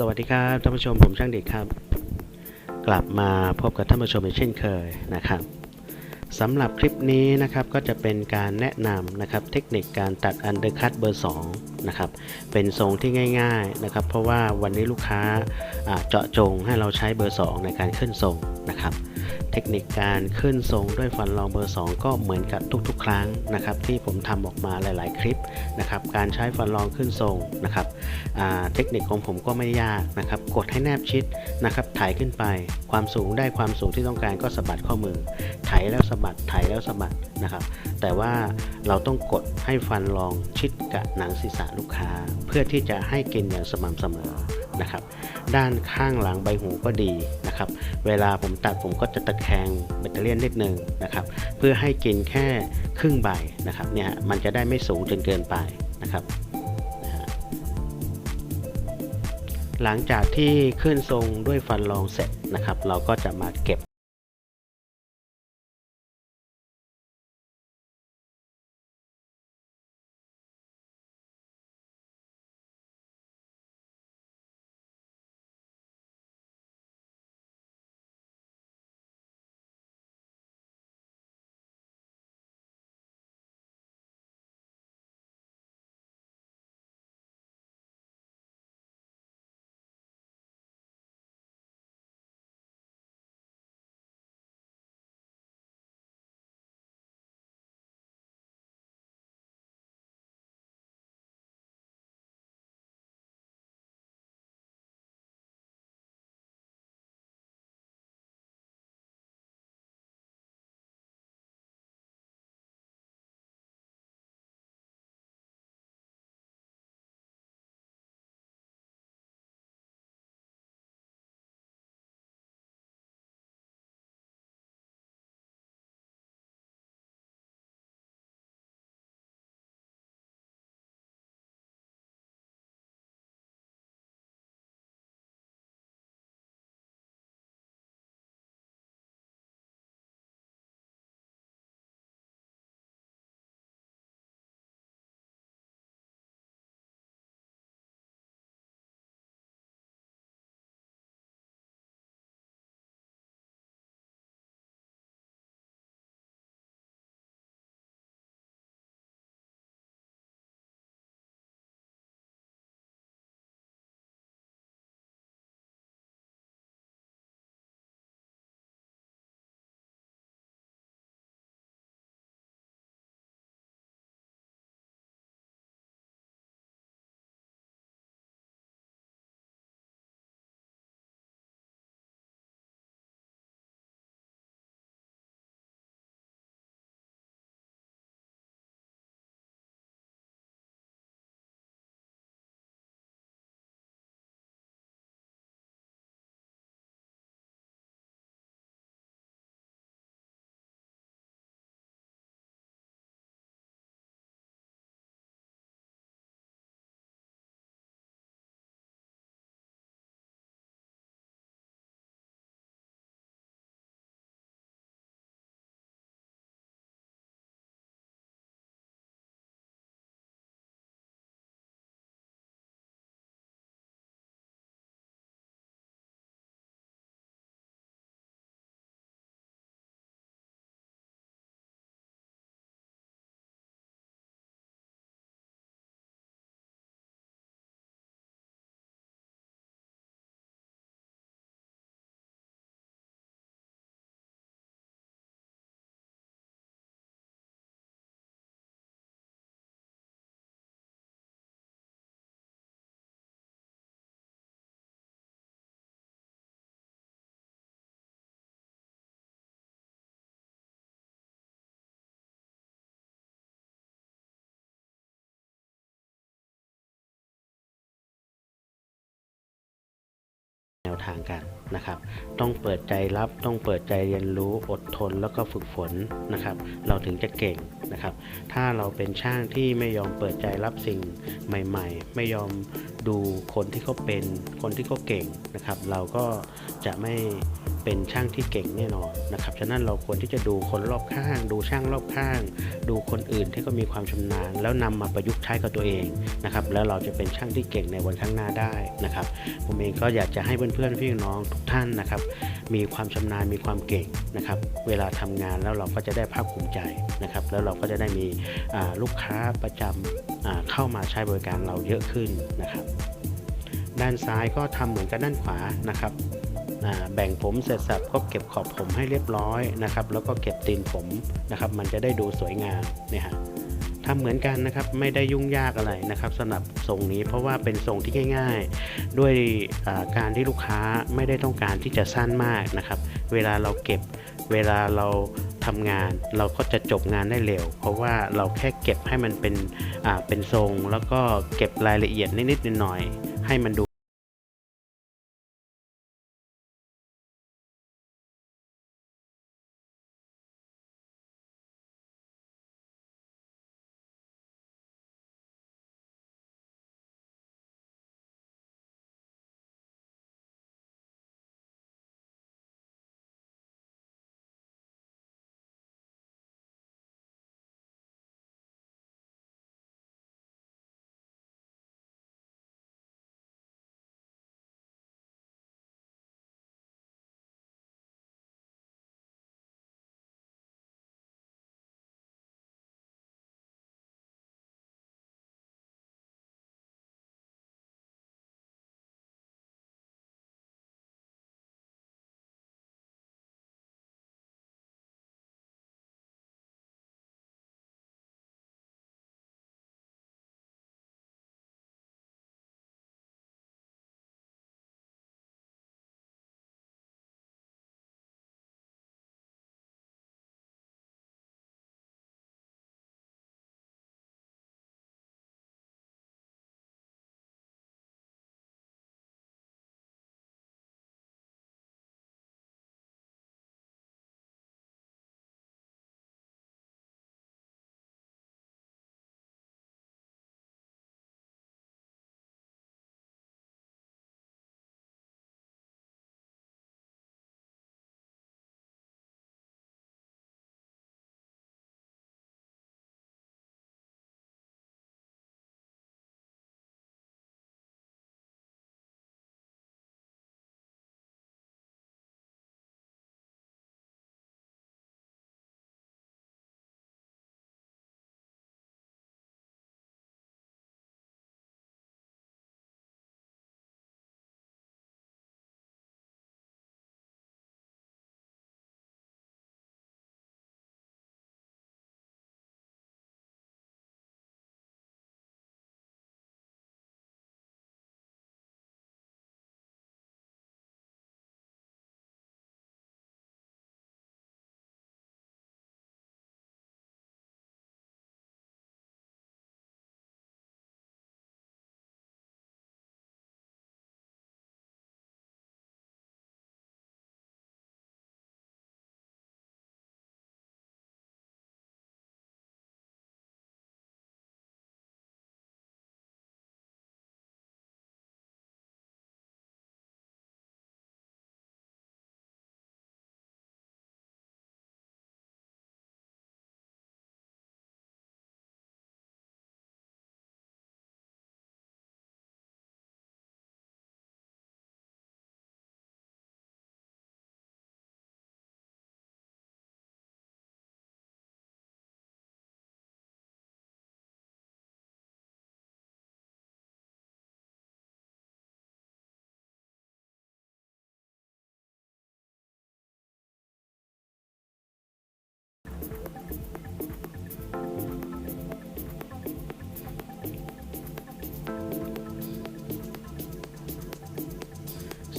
สวัสดีครับท่านผู้ชมผมช่างเด็กครับ กลับมาพบกับท่านผู้ชมเช่นเคยนะครับ สำหรับคลิปนี้นะครับก็จะเป็นการแนะนำนะครับเทคนิคการตัดอันเดอร์คัตเบอร์2นะครับเป็นทรงที่ง่ายๆนะครับเพราะว่าวันนี้ลูกค้าเจาะจงให้เราใช้เบอร์ 2 ในการขึ้นทรงนะครับเทคนิคการขึ้นทรงด้วยฟันรองเบอร์ 2 ก็เหมือนกับทุกๆ ครั้งนะครับที่ผมทำออกมาหลายๆ คลิปนะครับการใช้ฟันรองขึ้นทรงนะครับเทคนิคของผมก็ไม่ยากนะครับกดให้แนบชิดนะครับถ่ายขึ้นไป ความสูงได้ความสูงที่ต้องการก็สะบัดข้อมือไถแล้วสะบัดไถแล้วสะบัดนะครับ แต่ว่าเราต้องกดให้ฟันรองชิดกับหนังศีรษะลูกค้า เพื่อที่จะให้กินอย่างสม่ำเสมอนะครับ ด้านข้างหลังใบหูก็ดีนะครับ เวลาผมตัดผมก็จะตะแคงแบตเตอรี่ยนนิดนึงนะครับ เพื่อให้กินแค่ครึ่งใบนะครับเนี่ยมันจะได้ไม่สูงจนเกินไปนะครับหลังจากที่ขึ้นทรงด้วยฟันรองเสร็จนะครับ เราก็จะมาเก็บ แนวทางกันนะครับ ต้องเปิดใจรับ ต้องเปิดใจเรียนรู้ อดทน แล้วก็ฝึกฝนนะครับ เราถึงจะเก่งนะครับ ถ้าเราเป็นช่างที่ไม่ยอมเปิดใจรับสิ่งใหม่ ๆ ไม่ยอมดูคนที่เขาเป็น คนที่เขาเก่งนะครับ เราก็จะไม่ เป็นช่างที่เก่งแน่นอนนะครับ ฉะนั้นเราควรที่จะดูคนรอบข้าง ดูช่างรอบข้าง ดูคนอื่นที่ก็มีความชำนาญ แล้วนำมาประยุกต์ใช้กับตัวเองนะครับ แล้วเราจะเป็นช่างที่เก่งในวันข้างหน้าได้นะครับ ผมเองก็อยากจะให้เพื่อนๆพี่น้องทุกท่านนะครับ มีความชำนาญมีความเก่งนะครับ เวลาทำงานแล้วเราก็จะได้ภาคภูมิใจนะครับ แล้วเราก็จะได้มีลูกค้าประจำอ่าเข้ามาใช้บริการเราเยอะขึ้นนะครับ ด้านซ้ายก็ทำเหมือนกับด้านขวานะครับ แบ่งผมเสร็จสับก็เก็บขอบผมให้เรียบร้อยนะครับ แล้วก็เก็บตีนผมนะครับ มันจะได้ดูสวยงามเนี่ยฮะทำเหมือนกันนะครับไม่ได้ยุ่งยากอะไรนะครับสำหรับทรงนี้เพราะว่าเป็นทรงที่ง่าย ๆ ด้วยการที่ลูกค้าไม่ได้ต้องการที่จะสั้นมากนะครับ เวลาเราเก็บเวลาเราทำงานเราก็จะจบงานได้เร็ว เพราะว่าเราแค่เก็บให้มันเป็นเป็นทรง แล้วก็เก็บรายละเอียดนิดๆหน่อยๆให้มันดู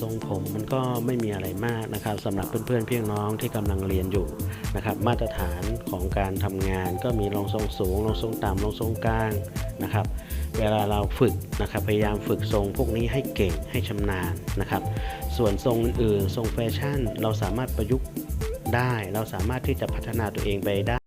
รงผมมันก็ไม่มีอะไรมากนะครับสำหรับเพื่อนๆพี่น้องที่กำลังเรียนอยู่นะครับมาตรฐานของการทำงานก็มีรองทรงสูงรองทรงต่ำรองทรงกลางนะครับเวลาเราฝึกนะครับพยายามฝึกทรงพวกนี้ให้เก่งให้ชำนาญนะครับ ส่วนทรงอื่นๆทรงแฟชั่น เราสามารถประยุกต์ได้ เราสามารถที่จะพัฒนาตัวเองไปได้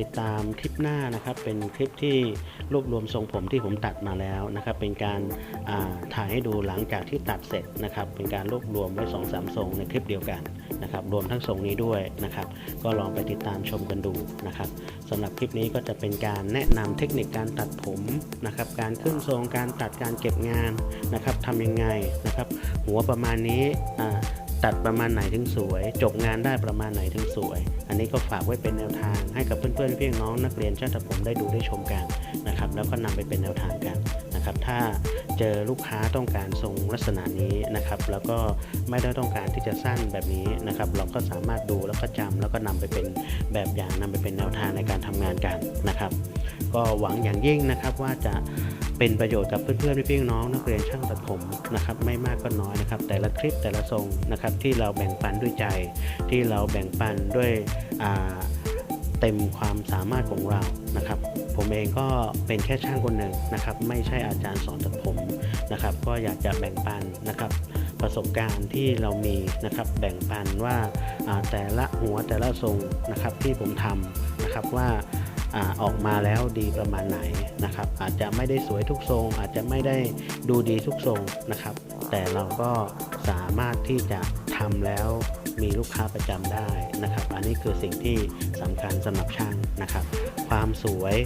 ติดตามคลิปหน้านะครับ เป็นคลิปที่รวบรวมทรงผมที่ผมตัดมาแล้วนะครับ เป็นการาถ่ายให้ดูหลังจากที่ตัดเสร็จนะครับ เป็นการรวบรวมไว้2อสามทรงในคลิปเดียวกันนะครับ รวมทั้งทรงนี้ด้วยนะครับ ก็ลองไปติดตามชมกันดูนะครับสำหรับคลิปนี้ก็จะเป็นการแนะนำเทคนิคการตัดผมนะครับ การขึ้นทรงการตัดการเก็บงานนะครับทำยังไงนะครับ หัวประมาณนี้อ่า ตัดประมาณไหนถึงสวย จบงานได้ประมาณไหนถึงสวย อันนี้ก็ฝากไว้เป็นแนวทางให้กับเพื่อนๆพี่น้องนักเรียนช่างตัดผมได้ดูได้ชมกันนะครับ แล้วก็นำไปเป็นแนวทางกันนะครับ ถ้า เจอลูกค้าต้องการทรงลักษณะนี้นะครับ แล้วก็ไม่ได้ต้องการที่จะสั้นแบบนี้นะครับ เราก็สามารถดูแล้วก็จำแล้วก็นำไปเป็นแบบอย่างนำไปเป็นแนวทางในการทำงานกันนะครับ ก็หวังอย่างยิ่งนะครับว่าจะเป็นประโยชน์กับเพื่อนๆพี่ๆน้องนักเรียนช่างตัดผมนะครับไม่มากก็น้อยนะครับ แต่ละคลิปแต่ละทรงนะครับที่เราแบ่งปันด้วยใจ ที่เราแบ่งปันด้วยอ่า เต็มความสามารถของเรานะครับ ผมเองก็เป็นแค่ช่างคนหนึ่งนะครับ ไม่ใช่อาจารย์สอนตัดผมนะครับ ก็อยากจะแบ่งปันนะครับประสบการณ์ที่เรามีนะครับแบ่งปันว่าแต่ละหัวแต่ละทรงนะครับที่ผมทำนะครับว่าอ่าออกมาแล้วดีประมาณไหนนะครับ อาจจะไม่ได้สวยทุกทรง อาจจะไม่ได้ดูดีทุกทรงนะครับ แต่เราก็สามารถที่จะ ทำแล้วมีลูกค้าประจำได้นะครับ อันนี้คือสิ่งที่สำคัญสำหรับช่างนะครับ ความสวย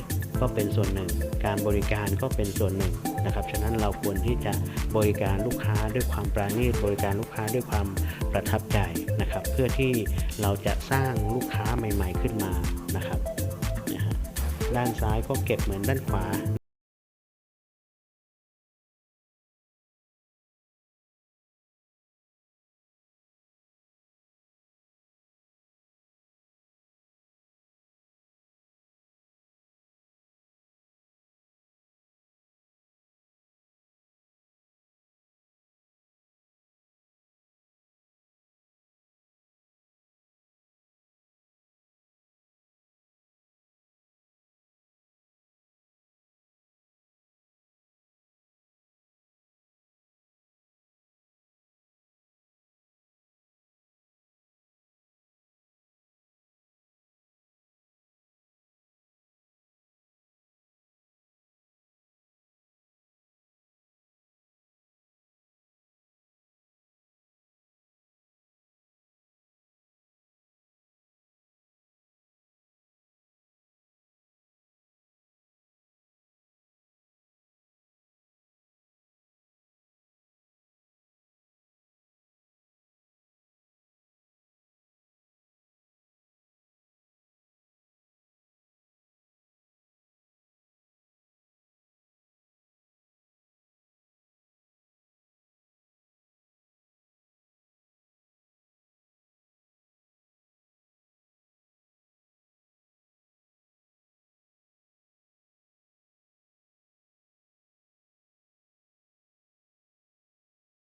ก็เป็นส่วนหนึ่ง การบริการก็เป็นส่วนหนึ่งนะครับ ฉะนั้นเราควรที่จะบริการลูกค้าด้วยความปราณีตบริการลูกค้าด้วยความประทับใจนะครับ เพื่อที่เราจะสร้างลูกค้าใหม่ ๆขึ้นมานะครับด้านซ้ายก็เก็บเหมือนด้านขวา